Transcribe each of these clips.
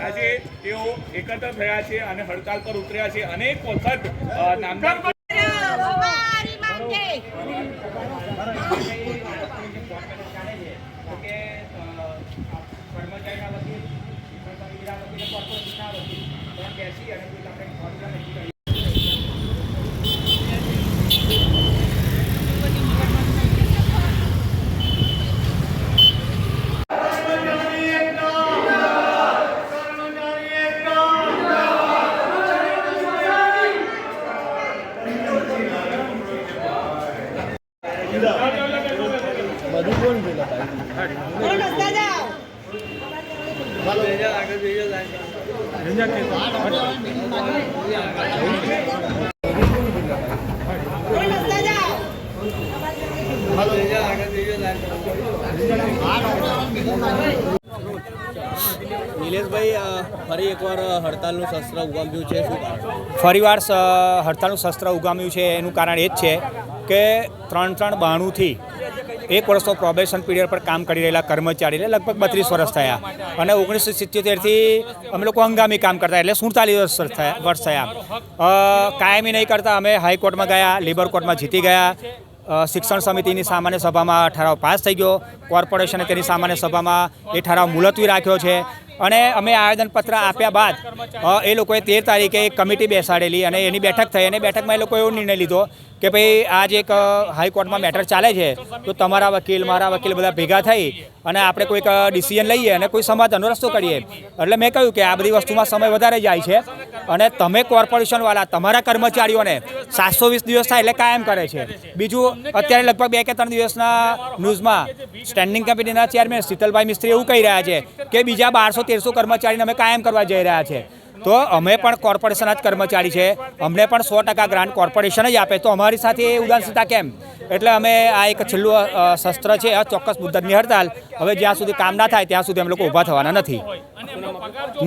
આજે તેઓ એકત્ર થયા છે અને હડતાલ પર ઉતર્યા છે અનેક વખત નામદાર નિલેશભાઈ ફરી એકવાર હડતાલનું શસ્ત્ર ઉગામ્યું છે ફરીવાર હડતાલનું શસ્ત્ર ઉગામ્યું છે, એનું કારણ એ જ છે કે ત્રણ ત્રણ બાણુંથી એક વર્ષનો પ્રોબેશન પીરિયડ પર કામ કરી રહેલા કર્મચારીને લગભગ બત્રીસ વર્ષ થયા. અને ઓગણીસો સિત્યોતેરથી અમે લોકો હંગામી કામ કરતા એટલે સુડતાલીસ વર્ષ થયા વર્ષ થયા. કાયમી નહીં કરતા, અમે હાઈકોર્ટમાં ગયા લેબર કોર્ટમાં જીતી ગયા. શિક્ષણ સમિતિની સામાન્ય સભામાં ઠરાવ પાસ થઈ ગયો. કોર્પોરેશને તેની સામાન્ય સભામાં એ ઠરાવ મુલતવી રાખ્યો છે. અને અમે આવેદનપત્ર આપ્યા બાદ એ લોકોએ તેર તારીખે એક કમિટી બેસાડેલી અને એની બેઠક થઈ અને બેઠકમાં એ લોકોએ એવો નિર્ણય લીધો કે ભાઈ, આજ એક હાઈકોર્ટમાં મેટર ચાલે છે, તો તમારા વકીલ, મારા વકીલ બધા ભેગા થઈ અને આપણે કોઈક ડિસિઝન લઈએ અને કોઈ સમાધાનનો રસ્તો કરીએ. એટલે મેં કહ્યું કે આ બધી વસ્તુમાં સમય વધારે જાય છે અને તમે કોર્પોરેશનવાળા તમારા કર્મચારીઓને સાતસો વીસ દિવસ થાય એટલે કાયમ કરે છે. બીજું, અત્યારે લગભગ બે કે ત્રણ દિવસના ન્યૂઝમાં સ્ટેન્ડિંગ કમિટીના ચેરમેન શીતલભાઈ મિસ્ત્રી એવું કહી રહ્યા છે કે બીજા બારસો તેરસો કર્મચારીને અમે કાયમ કરવા જઈ રહ્યા છે. તો અમે પણ કોર્પોરેશનના જ કર્મચારી છે. અમને પણ સો ટકા ગ્રાન્ટ કોર્પોરેશન જ આપે. તો અમારી સાથે એ ઉદાસીનતા કેમ? એટલે અમે આ એક છેલ્લું શસ્ત્ર છે, આ ચોક્કસ મુદ્દતની હડતાલ હવે જ્યાં સુધી કામ ના થાય ત્યાં સુધી અમે લોકો ઊભા થવાના નથી.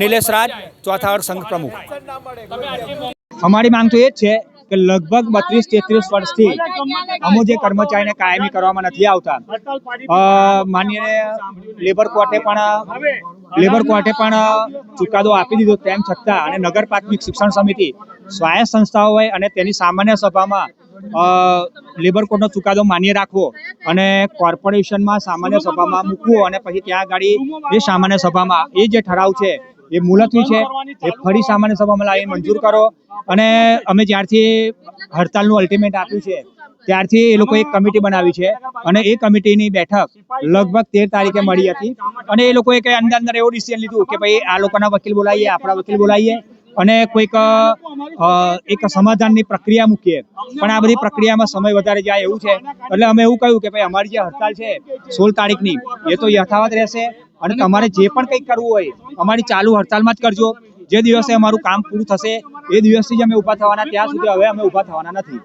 નિલેશ રાજ, ચોથા સંઘ પ્રમુખ. અમારી માંગ તો એ જ છે કે લગભગ બત્રીસ તેત્રીસ વર્ષથી અમુક જે કર્મચારીને કાયમી કરવામાં નથી આવતા. માન્ય લેબર કોર્ટે પણ લેબર કોર્ટે પણ ચુકાદો આપી દીધો તેમ છતાં અને નગર પ્રાથમિક શિક્ષણ સમિતિ સ્વાયત્ત સંસ્થાઓ હોય અને તેની સામાન્ય સભામાં લેબર કોર્ટનો ચુકાદો માન્ય રાખવો અને કોર્પોરેશનમાં સામાન્ય સભામાં મૂકવો અને પછી ત્યાં આગળ એ સામાન્ય સભામાં, એ જે ઠરાવ છે એ મુલતવી છે. એ ફરી સામાન્ય સભામાં લાવી મંજૂર કરો. અને અમે જ્યારથી હડતાલનું અલ્ટિમેટ આપ્યું છે ત્યારથી એ લોકો એક કમિટી બનાવી છે. અને એ કમિટીની બેઠક લગભગ તેર તારીખે મળી હતી. અને એ લોકોએ કંઈ અંદર અંદર એવું ડિસિઝન લીધું કે ભાઈ આ લોકોના વકીલ બોલાવીએ આપણા વકીલ બોલાવીએ. અને કોઈક એક સમાધાનની પ્રક્રિયા મૂકીએ. પણ આ બધી પ્રક્રિયામાં સમય વધારે જાય એવું છે. એટલે અમે એવું કહ્યું કે ભાઈ અમારી જે હડતાલ છે સોળ તારીખની એ તો યથાવત રહેશે. અને તમારે જે પણ કંઈક કરવું હોય અમારી ચાલુ હડતાલમાં જ કરજો. જે દિવસે અમારું કામ પૂરું થશે એ દિવસથી જ અમે ઊભા થવાના. ત્યાં સુધી હવે અમે ઊભા થવાના નથી.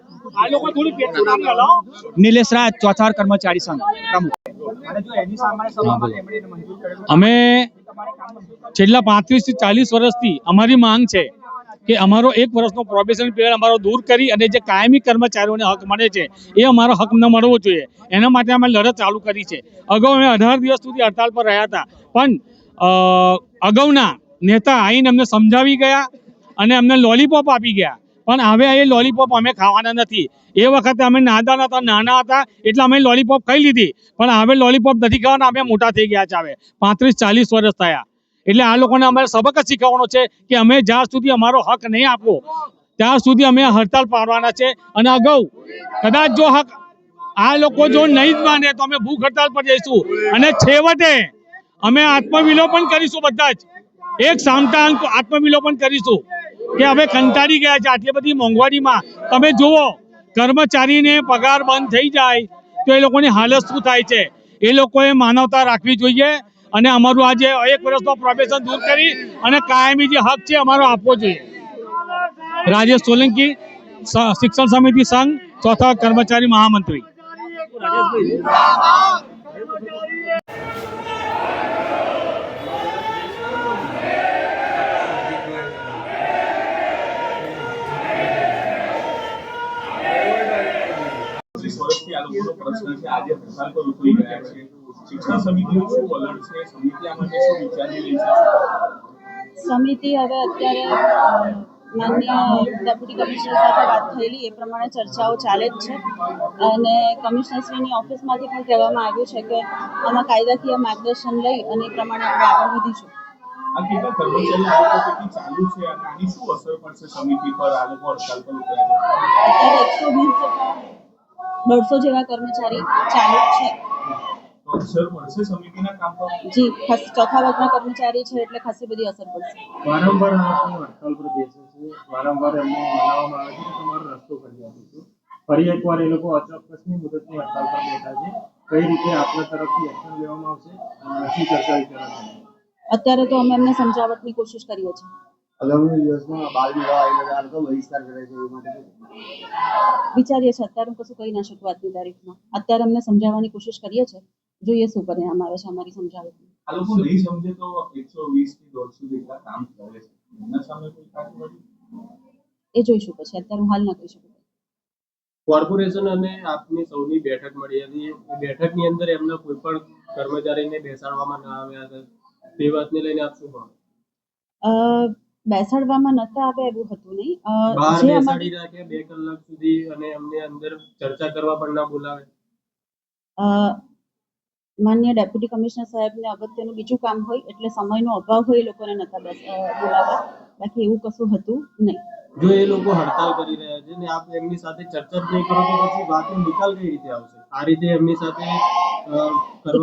નિલેશ રાજ ચોથાર કર્મચારી સંઘ પ્રમુખ. અમે છેલ્લા પાંત્રીસથી ચાલીસ વર્ષથી અમારી માંગ છે કે અમારો એક વર્ષનો પ્રોબેશન પીરિયડ અમારો દૂર કરી અને જે કાયમી કર્મચારીઓને હક મળે છે, એ અમારો હક ન મળવો જોઈએ. એના માટે અમે લડત ચાલુ કરી છે. અગાઉ અમે અઢાર દિવસ સુધી હડતાલ પર રહ્યા હતા. પણ અગાઉના નેતા આવીને અમને સમજાવી ગયા અને અમને લોલીપોપ આપી ગયા. પણ હવે એ લોલીપોપ અમે ખાવાના નથી. એ વખતે અમે નાદાન હતા, નાના હતા, એટલે અમે લોલીપોપ ખાઈ લીધી. પણ હવે લોલીપોપ નથી ખાવાના, અમે મોટા થઈ ગયા છે હવે. પાંત્રીસ ચાલીસ વર્ષ થયા. એટલે આ લોકોને અમારે સબક શીખવવાનો છે કે અમે જ્યાં સુધી અમારો હક નહીં આપવો, ત્યાં સુધી અમે હડતાલ પાડવાના છે. અને અગાઉ કદાચ જો હક આ લોકો જો નહીં જ માને તો અમે ભૂખ હડતાલ પર જઈશું. અને છેવટે અમે આત્મવિલોપન કરીશું બધા જ. એક સામતા આત્મવિલોપન કરીશું કે હવે કંટાળી ગયા છે આટલી બધી મોંઘવારીમાં. તમે જુઓ, કર્મચારીને પગાર બંધ થઈ જાય તો એ લોકોની હાલત શું થાય છે? એ લોકોએ માનવતા રાખવી જોઈએ. અને અમારું આજે એક વર્ષનો પ્રોફેશન દૂર કરી અને કાયમી જે હક છે અમારો આપવો જોઈએ. રાજેશ સોલંકી શિક્ષણ સમિતિ સંઘ, ચોથા કર્મચારી મહામંત્રી. વર્ષથી આ લોકોનો પ્રશ્ન ગયા છે. શિક્ષણ સમિતિનું શું વલણ છે? સમિતિ આ માટે શું વિચારી રહી છે? સમિતિ હવે અત્યારે માન્ય ડેપ્યુટી કમિશનર સાથે વાત થયેલી. એ પ્રમાણે ચર્ચાઓ ચાલે જ છે. અને કમિશનરશ્રીની ઓફિસમાંથી પણ કહેવામાં આવ્યું છે કે આમાં કાયદાકીય માર્ગદર્શન લઈ અને એ પ્રમાણે આપણે આગળ વધીશું. આ કેટલા કર્મચારી આ લોકો ચાલુ છે અને આની શું અસર પડશે સમિતિ પર? આ લોકો હડતાલ પર ઉતર્યા છે. અત્યારે એકસો વીસ જેટલા દોઢસો જેવા કર્મચારી ચાલુ છે. અસર પડશે સમિતિના કામ પર? જી ખાસ ચોથા વર્ગના કર્મચારી છે એટલે ખાસી બધી અસર પડશે. વારંવાર હડતાલ પર બેસે છે. વારંવાર એમને મનાવવામાં આવે છે કે તમારો રસ્તો કરી આપીશું ફરી એકવાર એ લોકો અચોક્કસની મુદતની હડતાલ પર બેઠા છે. કઈ રીતે આપણા તરફથી એક્શન લેવામાં આવશે શું ચર્ચા વિચારણા અત્યારે તો અમે એમને સમજાવટની કોશિશ કરીએ છીએ. આગામી દિવસમાં બાળ વિવાહ આ લોકો બહિષ્કાર કરે છે એ માટે. વિચારીએ છીએ અત્યારે હું કશું કહી ના શકું આજની તારીખમાં. અત્યારે અમને સમજાવવાની કોશિશ કરીએ છીએ. જોઈએ શું પરિણામ આવે છે અમારી સમજાવટનું આ લોકો નહીં સમજે તો એકસો વીસથી દોઢસો જેટલા કામ કરે છે. એમના સામે કોઈ કાર્યવાહી એ જોઈશું પછી અત્યારે હું હાલ ના કહી શકું. કોર્પોરેશન અને આપની સૌની બેઠક મળી હતી. એ બેઠકની અંદર એમના કોઈ પણ કર્મચારીને બેસાડવામાં ના આવ્યા હતા. તે વાતને લઈને આપ શું કહો બેસાડવામાં નતા આવે એવું હતું નહીં. બહાર જે બેસાડી અમારી રાખે બે કલાક સુધી અને અમને અંદર ચર્ચા કરવા પણ ના બોલાવે. અ, માન્ય ડેપ્યુટી કમિશનર સાહેબને અગત્યનું બીજું કામ હોય એટલે સમયનો અભાવ હોય એ લોકોને નતા બોલાવ્યા બાકી એવું કશું હતું નહીં. જો એ લોકો હડતાલ કરી રહ્યા છે ને આપ એમની સાથે ચર્ચા જ નહીં કરો તો પછી વાતનો નિકાલ કઈ રીતે આવશે? આ રીતે એમની સાથે એક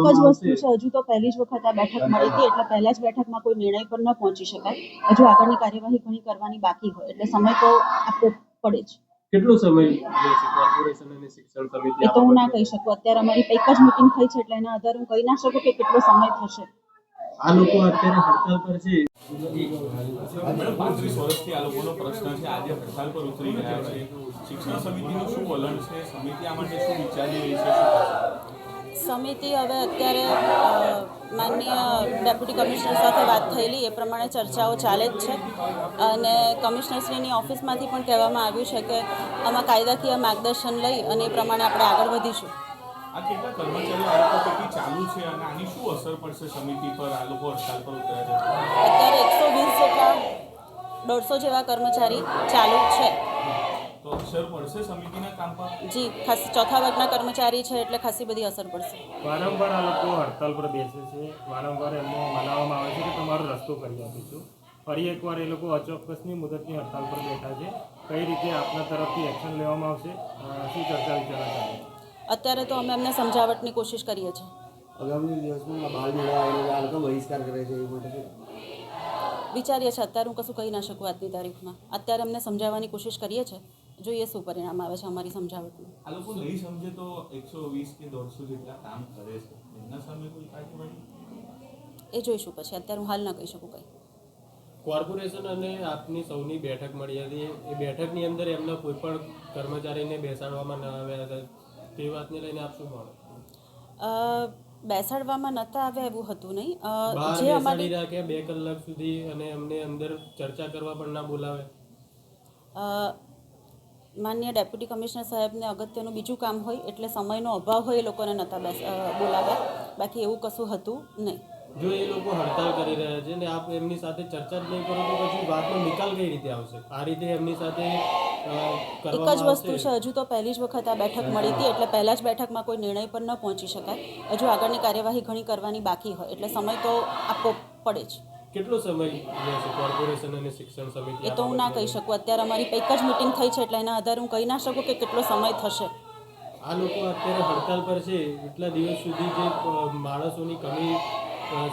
જ વસ્તુ છે હજુ તો પહેલી જ વખત આ બેઠક મળી હતી એટલે પહેલા જ બેઠકમાં કોઈ નિર્ણય પર ન પહોંચી શકાય. હજુ આગળની કાર્યવાહી ઘણી કરવાની બાકી હોય એટલે સમય તો આપવો પડે જ. કેટલો સમય કોર્પોરેશન અને શિક્ષણ સમિતિ એ તો હું ના કહી શકું. અત્યારે અમારી એક જ મીટિંગ થઈ છે એટલે એના આધારે હું કહી ના શકું કે કેટલો સમય થશે. આ લોકો અત્યારે હડતાલ પર છે. પાંત્રીસ વર્ષથી આ લોકોનો પ્રશ્ન છે. આજે હડતાલ પર ઉતરી ગયા છે. શિક્ષણ સમિતિનું શું વલણ છે? સમિતિ આ માટે શું વિચારી રહી છે? સમિતિ હવે અત્યારે માનનીય ડેપ્યુટી કમિશનર સાથે વાત થયેલી એ પ્રમાણે ચર્ચાઓ ચાલે જ છે. અને કમિશનરશ્રીની ઓફિસમાંથી પણ કહેવામાં આવ્યું છે કે આમાં કાયદાકીય માર્ગદર્શન લઈ અને એ પ્રમાણે આપણે આગળ વધીશું. અત્યારે એકસો વીસ જેટલા દોઢસો જેવા કર્મચારી ચાલુ છે. તો અસર પડશે સમિતિના કામ પર? જી ખાસ ચોથા વર્ગના કર્મચારી છે એટલે ખાસી બધી અસર પડશે. વારંવાર આ લોકો હડતાલ પર બેસે છે. વારંવાર એમને મનાવવામાં આવે છે કે તમારો રસ્તો કરી આપીશું. ફરી એકવાર એ લોકો અચોક્કસની મુદતની હડતાલ પર બેઠા છે. કઈ રીતે આપના તરફથી એક્શન લેવામાં આવશે? શું ચર્ચા વિચારણા ચાલે અત્યારે તો અમે એમને સમજાવટની કોશિશ કરીએ છીએ. આગામી દિવસમાં બાળ વિવાહ આ લોકો બહિષ્કાર કરે છે એ માટે વિચારીએ છીએ અત્યારે હું કશું કહી ના શકું આજની તારીખમાં. અત્યારે અમને સમજાવવાની કોશિશ કરીએ છીએ. જોઈએ શું પરિણામ આવે છે અમારી સમજાવટનું. આ લોકો નહીં સમજે તો એકસો વીસ કે દોઢસો જેટલા કામ કરે છે. એમના સામે કોઈ કાર્યવાહી એ જોઈશું પછી. અત્યારે હું હાલ ના કહી શકું કંઈ. કોર્પોરેશન અને આપની સૌની બેઠક મળી હતી એ બેઠકની અંદર એમના કોઈ પણ કર્મચારીને બેસાડવામાં ન આવ્યા હતા. તે વાતને લઈને આપ શું માનો? બેસાડવામાં નતા આવે એવું હતું નહીં. જે અમારી રાખે બે કલાક સુધી અને અમને અંદર ચર્ચા કરવા પણ ના બોલાવે. અ, માન્ય ડેપ્યુટી કમિશનર સાહેબને અગત્યનું બીજું કામ હોય એટલે સમયનો અભાવ હોય એ લોકોને નહોતા બોલાવ્યા. બાકી એવું કશું હતું નહીં. જો એ લોકો હડતાલ કરી રહ્યા છે ને આપ એમની સાથે ચર્ચા જ નહીં કરો તો પછી વાતનો નિકાલ કઈ રીતે આવશે? આ રીતે એમની સાથે એક જ વસ્તુ છે હજુ તો પહેલી જ વખત આ બેઠક મળી હતી એટલે પહેલા જ બેઠકમાં કોઈ નિર્ણય પર ન પહોંચી શકાય. હજુ આગળની કાર્યવાહી ઘણી કરવાની બાકી હોય એટલે સમય તો આપવો પડે જ. કેટલો સમય કોર્પોરેશન અને શિક્ષણ સમિતિ એ તો હું ના કહી શકું. અત્યારે અમારી એક જ મિટિંગ થઈ છે એટલે એના આધારે હું કહી ના શકું કે કેટલો સમય થશે. આ લોકો અત્યારે હડતાલ પર છે. એટલા દિવસ સુધી જે માણસોની કમી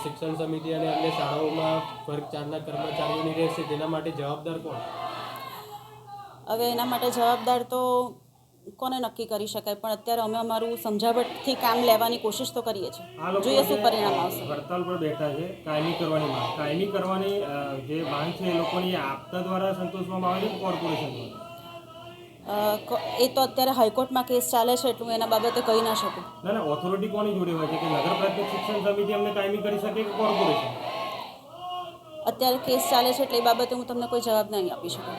શિક્ષણ સમિતિ અને અન્ય શાળાઓમાં વર્ગ ચારના કર્મચારીઓની રહેશે તેના માટે જવાબદાર કોણ? હવે એના માટે જવાબદાર તો કોને નક્કી કરી શકાય? પણ અત્યારે અમે અમારું સમજાવટથી કામ લેવાની કોશિશ તો કરીએ છીએ. જોઈએ શું પરિણામ આવશે. હડતાલ પર બેઠા છે કાયમી કરવાની માંગ. કાયમી કરવાની જે માંગ છે એ લોકોની આપતા દ્વારા સંતોષવામાં આવે છે કોર્પોરેશન એ તો અત્યારે હાઈકોર્ટમાં કેસ ચાલે છે એટલું એના બાબતે કહી ના શકું. ના ના ઓથોરિટી કોની જોડે હોય છે? કે નગર પ્રાથમિક શિક્ષણ સમિતિ અમને કાયમી કરી શકે કે કોર્પોરેશન અત્યારે કેસ ચાલે છે એટલે એ બાબતે હું તમને કોઈ જવાબ નહીં આપી શકું.